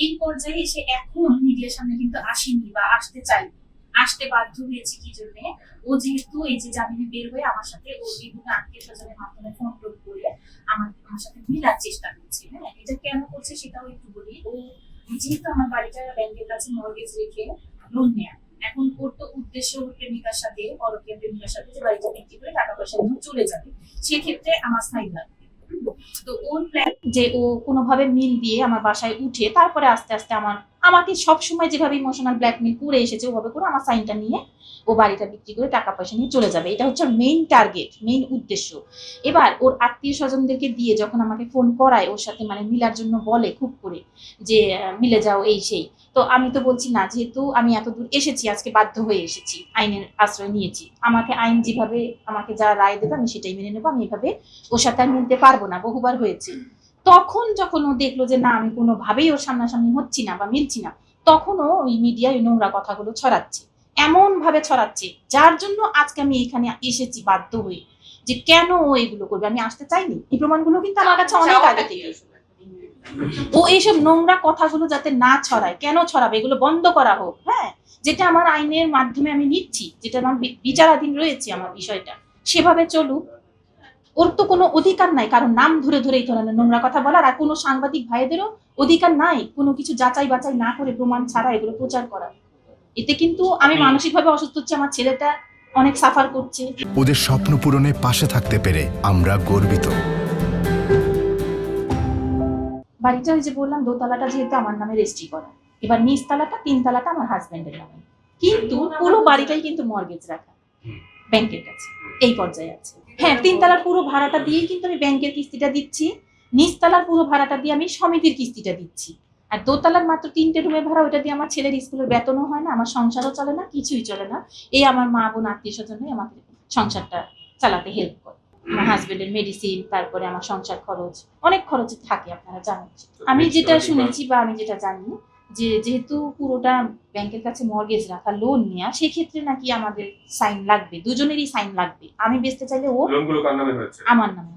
এই পর্যায়ে এসে এখন মিডিয়ার সামনে কিন্তু আসেনি বা আসতে চাই আসতে বাধ্য হয়েছে কি জন্য? ও যেহেতু এই যে জামিনে বের হয়ে আমার সাথে ও বিভিন্ন আত্মীয় স্বজনের মাধ্যমে ফোন টোন করে আমার আমার সাথে মিলার চেষ্টা করছে হ্যাঁ? এটা কেন করছে সেটাও একটু বলি। ও যেহেতু আমার বাড়িটা ব্যাংকের কাছে মর্গেজ রেখে লোন নেয়া। এখন ওর তো উদ্দেশ্য প্রেমিকার সাথে পরকীয় প্রেমিকার সাথে যে বাড়িটা বিক্রি করে টাকা পয়সা চলে যাবে, সেক্ষেত্রে আমার সাইন লাগবে তো ওর প্ল্যান যে ও কোনোভাবে মিল দিয়ে আমার বাসায় উঠে তারপরে আস্তে আস্তে আমার আমাকে সবসময় যেভাবে ইমোশনাল ব্ল্যাকমেল করে এসেছে, ওভাবে করে আমার সাইনটা নিয়ে ও বাড়িটা বিক্রি করে টাকা পয়সা নিয়ে চলে যাবে। এটা হচ্ছে মেইন টার্গেট মেইন উদ্দেশ্য। এবার ওর আত্মীয় স্বজনদেরকে দিয়ে যখন আমাকে ফোন করায়, ওর সাথে মানে মিলার জন্য বলে খুব করে যে মিলে যাও এই সেই। তো আমি তো বলছি, না, যেহেতু আমি এত দূর এসেছি, আজকে বাধ্য হয়ে এসেছি, আইনের আশ্রয় নিয়েছি। আমাকে আইন যেভাবে আমাকে যা রায় দেবে, আমি সেটাই মেনে নেব। আমি এভাবে ওর সাথে আর মিলতে পারব না। বহুবার হয়েছে। তখন যখন ও দেখল যে না আমি কোনোভাবেই ওর সামনাসামনি হচ্ছি না বা মিলছি না তখনও ওই মিডিয়ায় নোংরা কথাগুলো ছড়াচ্ছে। এমন ভাবে ছড়াচ্ছে যার জন্য আজকে আমি এখানে এসেছি বাধ্য হয়ে যে কেন ও এগুলো করবে? আমি আসতে চাইনি। এই প্রমাণগুলো কিন্তু আমার কাছে অনেক আগে থেকে। ও এইসব নোংরা কথাগুলো যাতে না ছড়ায় কেন ছড়াবে? এগুলো বন্ধ করা হোক হ্যাঁ? যেটা আমার আইনের মাধ্যমে আমি নিচ্ছি যেটা আমার বিচারাধীন রয়েছে আমার বিষয়টা সেভাবে চলুক। ওর তো কোনো অধিকার নাই কারণ নাম ধরে ধরে এই ধরনের নোংরা কথা বলার আর কোনো সাংবাদিক ভাইদেরও অধিকার নাই কোনো কিছু যাচাই বাছাই না করে প্রমাণ ছাড়া এগুলো প্রচার করার এতে কিন্তু আমি মানসিকভাবে অসুস্থ হচ্ছি আমার ছেলেটা অনেক সাফার করছে। ওদের স্বপ্ন পূরণে পাশে থাকতে পেরে আমরা গর্বিত। বাড়িটা ওই যে বললাম দোতলাটা যেহেতু আমার নামে রেজিস্ট্রি করা এবার নিচতলাটা তিনতলাটা আমার হাজব্যান্ডের নামে। কিন্তু পুরো বাড়িটাই কিন্তু মর্গেজ রাখা ব্যাংকের কাছে এই পর্যায়ে আছে। হ্যাঁ তিনতলার পুরো ভাড়াটা দিয়েই কিন্তু আমি ব্যাংকের কিস্তিটা দিচ্ছি নিচতলার পুরো ভাড়াটা দিয়ে আমি সমিতির কিস্তিটা দিচ্ছি। আর দোতলার মাত্র তিনটে রুমের ভাড়া ওটা দিয়ে আমার ছেলের স্কুলের বেতনও হয় না আমার সংসারও চলে না কিছুই চলে না। এই আমার মা বোন আত্মীয় স্বজনই আমাকে সংসারটা চালাতে হেল্প করে। আমার হাজবেন্ডের মেডিসিন তারপরে আমার সংসার খরচ অনেক খরচ থাকে আপনারা জানেন। আমি যেটা শুনেছি বা আমি যেটা জানি যে যেহেতু পুরোটা ব্যাংকের কাছে মর্গেজ রাখা লোন নেওয়া সেক্ষেত্রে নাকি আমাদের সাইন লাগবে দুজনেরই সাইন লাগবে। আমি বেচতে চাইলে ও লোনগুলো কার নামে হয়েছে? আমার নামে